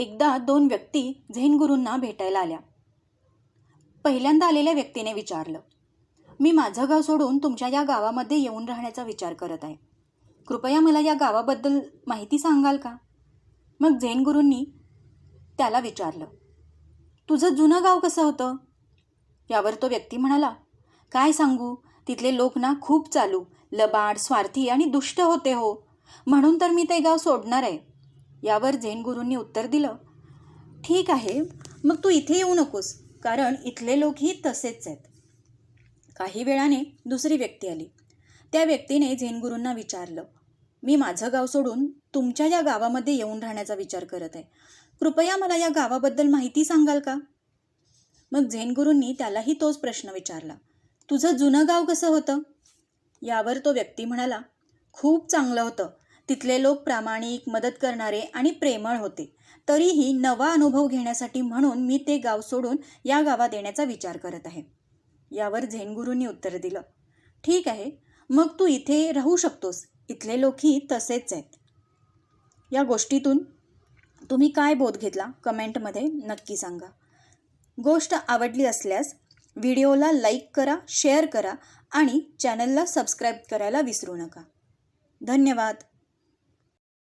एकदा दोन व्यक्ती झेन गुरूंना भेटायला आल्या. पहिल्यांदा आलेल्या व्यक्तीने विचारलं मी माझं गाव सोडून तुमच्या या गावामध्ये येऊन राहण्याचा विचार करत आहे. कृपया मला या गावाबद्दल माहिती सांगाल का? मग झेन गुरूंनी त्याला विचारलं तुझं जुनं गाव कसं होतं? यावर तो व्यक्ती म्हणाला काय सांगू तिथले लोक ना खूप चालू लबाड स्वार्थी आणि दुष्ट होते हो. म्हणून तर मी ते गाव सोडणार आहे. यावर झेन गुरूंनी उत्तर दिलं. ठीक आहे मग तू इथे येऊ नकोस कारण इथले लोकही तसेच आहेत. काही वेळाने दुसरी व्यक्ती आली. त्या व्यक्तीने झेन गुरूंना विचारलं मी माझं गाव सोडून तुमच्या या गावामध्ये येऊन राहण्याचा विचार करत आहे. कृपया मला या गावाबद्दल माहिती सांगाल का? मग झेन गुरूंनी त्यालाही तोच प्रश्न विचारला तुझं जुनं गाव कसं होतं? यावर तो व्यक्ती म्हणाला खूप चांगलं होतं. तिथले लोक प्रामाणिक मदत करणारे आणि प्रेमळ होते. तरीही नवा अनुभव घेण्यासाठी म्हणून मी ते गाव सोडून या गावात येण्याचा विचार करत आहे. यावर झेनगुरूंनी उत्तर दिलं. ठीक आहे मग तू इथे राहू शकतोस. इथले लोकही तसेच आहेत. या गोष्टीतून तुम्ही काय बोध घेतला? कमेंटमध्ये नक्की सांगा. गोष्ट आवडली असल्यास व्हिडिओला लाईक करा शेअर करा आणि चॅनलला सबस्क्राईब करायला विसरू नका. धन्यवाद.